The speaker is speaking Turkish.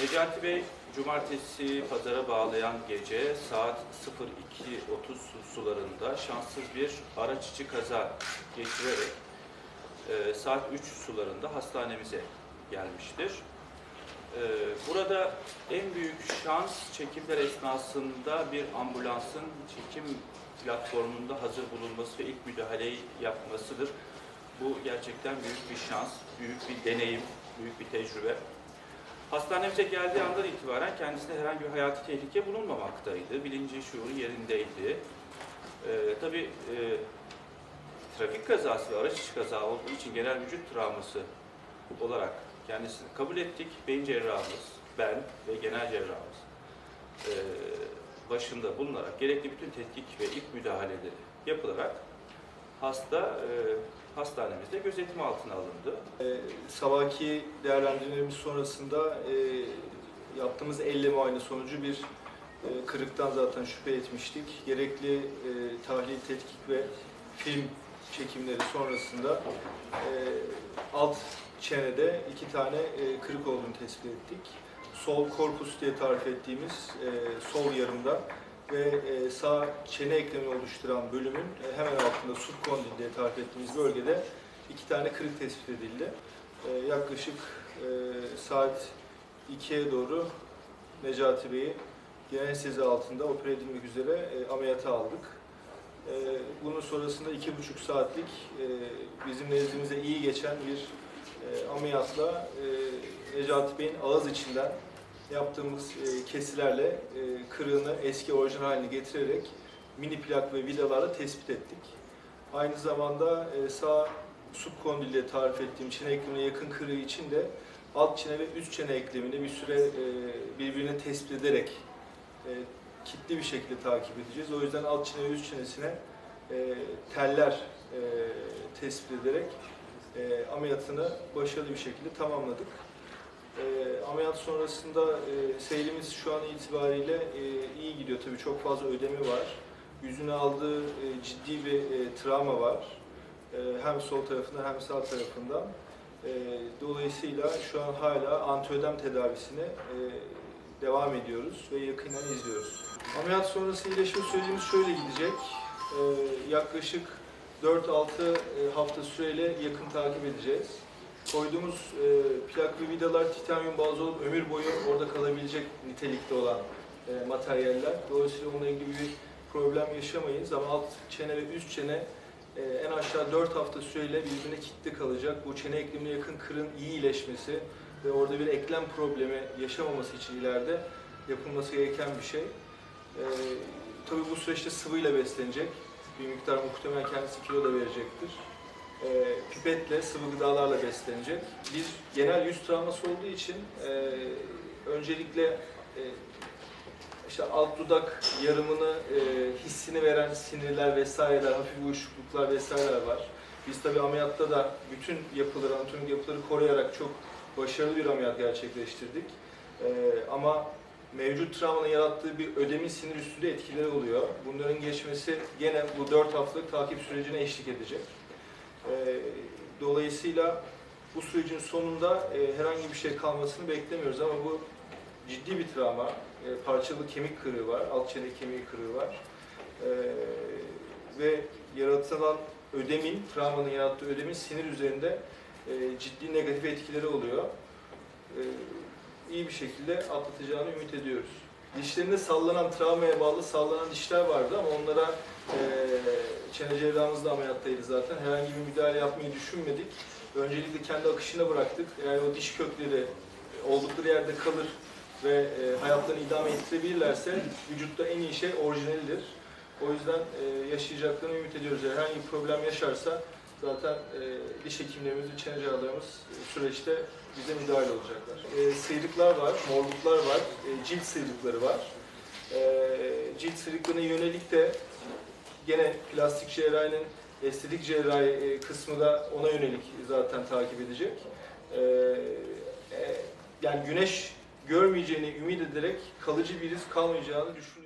Necati Bey, cumartesi pazara bağlayan gece saat 02.30 sularında şanssız bir araç içi kaza geçirerek e, saat 3 sularında hastanemize gelmiştir. E, burada en büyük şans çekimler esnasında bir ambulansın çekim platformunda hazır bulunması ve ilk müdahaleyi yapmasıdır. Bu gerçekten büyük bir şans, büyük bir deneyim, büyük bir tecrübe. Hastanemize geldiği andan itibaren kendisine herhangi bir hayati tehlike bulunmamaktaydı. Bilinci, şuuru yerindeydi. Ee, tabii e, trafik kazası ve araç içi kaza olduğu için genel vücut travması olarak kendisini kabul ettik. Beyin cerrahımız, ben ve genel cerrahımız e, başında bulunarak gerekli bütün tetkik ve ilk müdahaleleri yapılarak hasta e, hastanemizde gözetim altına alındı. Ee, sabahki değerlendirmelerimiz sonrasında e, yaptığımız elle muayene sonucu bir e, kırıktan zaten şüphe etmiştik. Gerekli e, tahlil, tetkik ve film çekimleri sonrasında e, alt çenede iki tane e, kırık olduğunu tespit ettik. Sol korpus diye tarif ettiğimiz e, sol yarımda ve e, sağ çene eklemini oluşturan bölümün e, hemen altında subkondil diye tarif ettiğimiz bölgede iki tane kırık tespit edildi. E, yaklaşık e, saat 2'ye doğru Necati Bey'i genel anestezi altında opera edilmek üzere e, ameliyata aldık. E, bunun sonrasında iki buçuk saatlik e, bizim nezdimizde iyi geçen bir e, ameliyatla e, Necati Bey'in ağız içinden yaptığımız e, kesilerle e, kırığını eski orijinal haline getirerek mini plak ve vidalarla tespit ettik. Aynı zamanda e, sağ subkondilde tarif ettiğim çene eklemine yakın kırığı için de alt çene ve üst çene eklemini bir süre e, birbirine tespit ederek e, kitli bir şekilde takip edeceğiz. O yüzden alt çene ve üst çenesine e, teller e, tespit ederek e, ameliyatını başarılı bir şekilde tamamladık. E, ameliyat sonrasında e, seyrimiz şu an itibariyle e, iyi gidiyor. Tabii çok fazla ödemi var. Yüzüne aldığı e, ciddi bir e, travma var. E, hem sol tarafında hem sağ tarafında. E, dolayısıyla şu an hala antiödem tedavisine e, devam ediyoruz ve yakından izliyoruz. Ameliyat sonrası iyileşme sürecimiz şöyle gidecek. E, yaklaşık 4-6 e, hafta süreyle yakın takip edeceğiz. Koyduğumuz e, plak ve vidalar titanyum bazlı olup ömür boyu orada kalabilecek nitelikte olan e, materyaller. Dolayısıyla onunla ilgili bir problem yaşamayız ama alt çene ve üst çene e, en aşağı 4 hafta süreyle birbirine kilitli kalacak. Bu çene eklemine yakın kırın iyi iyileşmesi ve orada bir eklem problemi yaşamaması için ileride yapılması gereken bir şey. E, tabii bu süreçte sıvıyla beslenecek. Bir miktar muhtemelen kendisi kilo da verecektir e, pipetle, sıvı gıdalarla beslenecek. Bir genel yüz travması olduğu için e, öncelikle e, işte alt dudak yarımını e, hissini veren sinirler vesaireler, hafif uyuşukluklar vesaireler var. Biz tabi ameliyatta da bütün yapıları, anatomik yapıları koruyarak çok başarılı bir ameliyat gerçekleştirdik. E, ama mevcut travmanın yarattığı bir ödemin sinir üstünde etkileri oluyor. Bunların geçmesi gene bu 4 haftalık takip sürecine eşlik edecek. E, dolayısıyla bu sürecin sonunda e, herhangi bir şey kalmasını beklemiyoruz ama bu ciddi bir travma. E, parçalı kemik kırığı var, alt çene kemiği kırığı var. E, ve yaratılan ödemin, travmanın yarattığı ödemin sinir üzerinde e, ciddi negatif etkileri oluyor. E, iyi bir şekilde atlatacağını ümit ediyoruz. Dişlerinde sallanan, travmaya bağlı sallanan dişler vardı ama onlara e, çene cerrahımız da ameliyattaydı zaten. Herhangi bir müdahale yapmayı düşünmedik. Öncelikle kendi akışına bıraktık. Yani o diş kökleri oldukları yerde kalır ve e, hayatlarını idame ettirebilirlerse vücutta en iyi şey orijinalidir. O yüzden e, yaşayacaklarını ümit ediyoruz. Eğer herhangi bir problem yaşarsa zaten e, diş hekimlerimiz, çene cerrahlarımız e, süreçte bize müdahale olacaklar. E, sıyrıklar var, morluklar var, e, cilt sıyrıkları var. E, cilt sıyrıklarına yönelik de gene plastik cerrahinin estetik cerrahi e, kısmı da ona yönelik zaten takip edecek. E, e, yani güneş görmeyeceğini ümit ederek kalıcı bir iz kalmayacağını düşünüyorum.